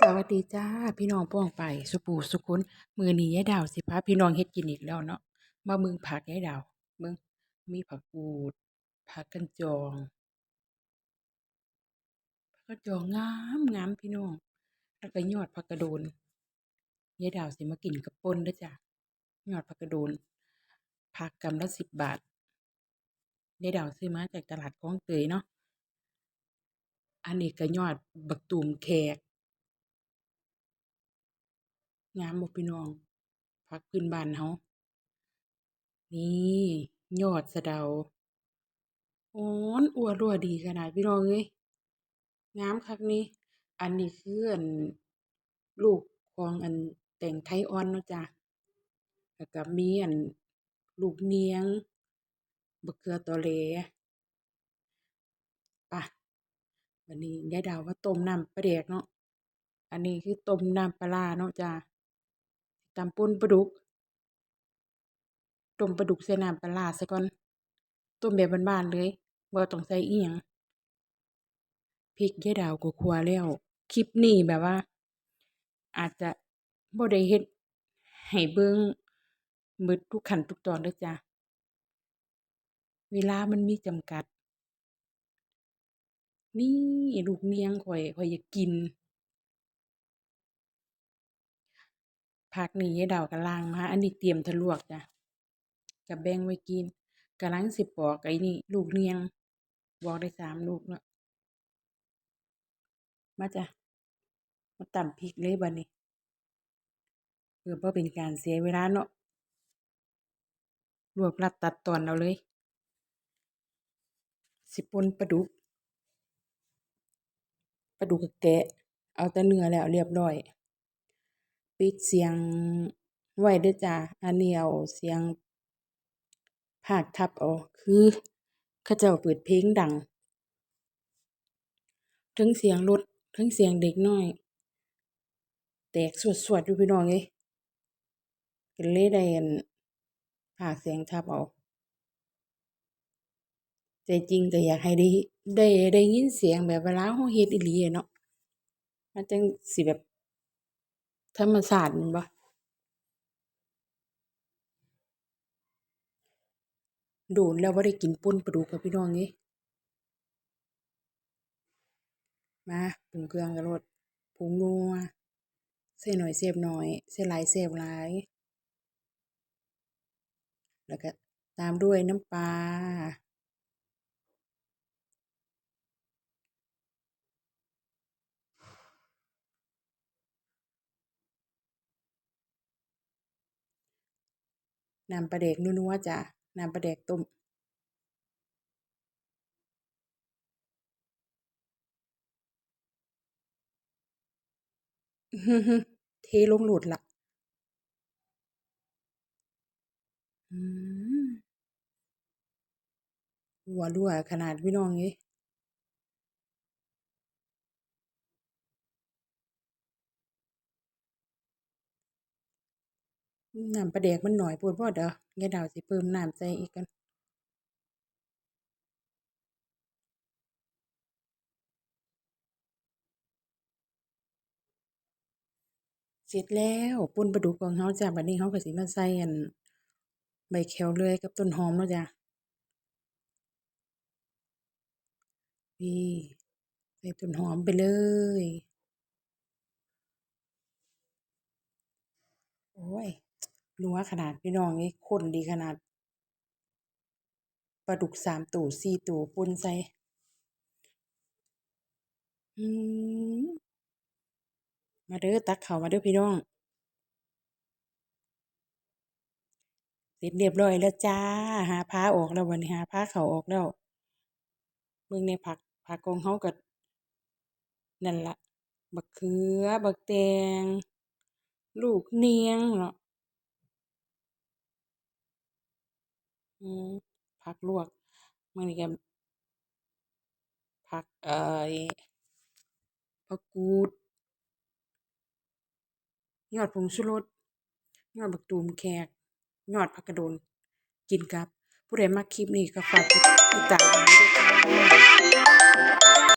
สวัสดีจ้าพี่น้องป้องไป สุปูสุคนมือนี้ยายดาวสิพาพี่น้องเฮ็ดกินอีกแล้วเนาะมาเบิ่งผักยายดาวเบิ่งมีผักกูดผักกันจองผักกันจองงามงามพี่น้องแล้วก็ยอดผักกระโดนยายดาวสิมากินกับป่นด้อจ้ะยอดผักกระโดนผักกำละสิบบาทยายดาวซื้อมาจากตลาดคลองเตยเนาะอันนี้ก็ยอดบักตูมแขก งามบ่พี่น้องผักพื้นบ้านเรานี่ยอดสะเดาอ้อนอัวรั่วดีขนาดพี่น้องเอ้ยงามคักนี่อันนี้คืออันลูกของอันแตงไทยอ่อนเนาะจ้ะแล้วก็มีอันลูกเนียงบักเขือตอเลไปบัดนี้ยายดาวมาต้มน้ำปลาแดกเนาะ อันนี้คือต้มน้ำปลาร้าเนาะจ้ะ ตำป่นปลาดุกต้มปลาดุกใส่น้ำปลาร้าซะก่อนต้มแบบบ้านๆเลยบ่ต้องใส่อิหยังพริกยายดาวก็คั่วแล้ว คลิปนี้แบบว่า อาจจะบ่ได้เฮ็ดให้เบิ่งเบิดทุกขั้นทุกตอนเด้อจ้ะเวลามันมีจำกัด นี่ลูกเนียงข้อยข้อยอยากกิน ผักนี่ยายดาวก็ล้างมา อันนี้เตรียมถ้าลวกจ้ะก็แบ่งไว้กินกำลังสิบปอกไอ้นี่ ลูกเนียงปอกได้สามลูกแล้วมาจ้ะมาตำพริกเลยบัดนี้เพื่อบ่เป็นการเสียเวลาเนาะรวบรัดตัดตอนเอาเลย สิปนปลาดุกปลาดุกก็แกะ เอาแต่เนื้อแล้วเรียบร้อย ปิดเสียงไว้ด้อจ้ะอันนี้เอาเสียงพากทับเอาคือเขาเจ้าเปิดเพลงดังเทิงเสียงรถเทิงเสียงเด็กน้อย แตกสวดๆอยู่พี่น้องเอ้ยก็เลยได้อั่นพากเสียงทับเอาใจจริงก็อยากให้ได้ได้ได้ยินเสียงแบบเวลาเราเฮ็ดอีหลีเนาะมันจังสิแบบ ธรรมชาติแม่นบ่โดนแล้วบ่าได้กินป่นปลาดุกอะพี่น้องเอ้ยมาปรุงเครื่องกันโลดผงนัวใส่น้อยแซ่บน้อยใส่หลายแซ่บหลาย แล้วก็ตามด้วยน้ำปลา น้ำปลาแดกนัวๆจ้ะน้ำปลาแดกต้มเทลงโลดละอืออั่วรั่วขนาดพี่น้องเอ้ น้ำปลาแดกมันหน้อยโพดบ่เดี๋ยวยายดาวสิเพิ่มน้ำใส่อีกก่อนเสร็จแล้วปุ่นปลาดุกของเราจ้ะบัดนี้เราก็สิมาใส่อันใบแควเลื่อยกับต้นหอมเนาะจ้ะนี่ใส่ต้นหอมไปเลยโอ๊ย นัวขนาดพี่น้องเอ้ยข้นดีขนาดปลาดุกสามโตสี่โตป่นใส่มาเด้อตักเขามาเด้อพี่น้อง เสร็จเรียบร้อยแล้วจ้า หาผ้าออกแล้วบัดนี้หาผ้าเขาออกแล้วเบิ่งแหน่ผักผักของเราก็นั่นละบักเขือ บักแตง ลูกเนียงเนาะ อือผักลวกมื้อนี้ก็ผักเอ่อผักกูด ยอดผงชูรสยอดบักตูมแขก ยอดผักกะโดน กินกับ ผู้ใดมักคลิปนี้ก็ฝากติดตามด้วยค่ะ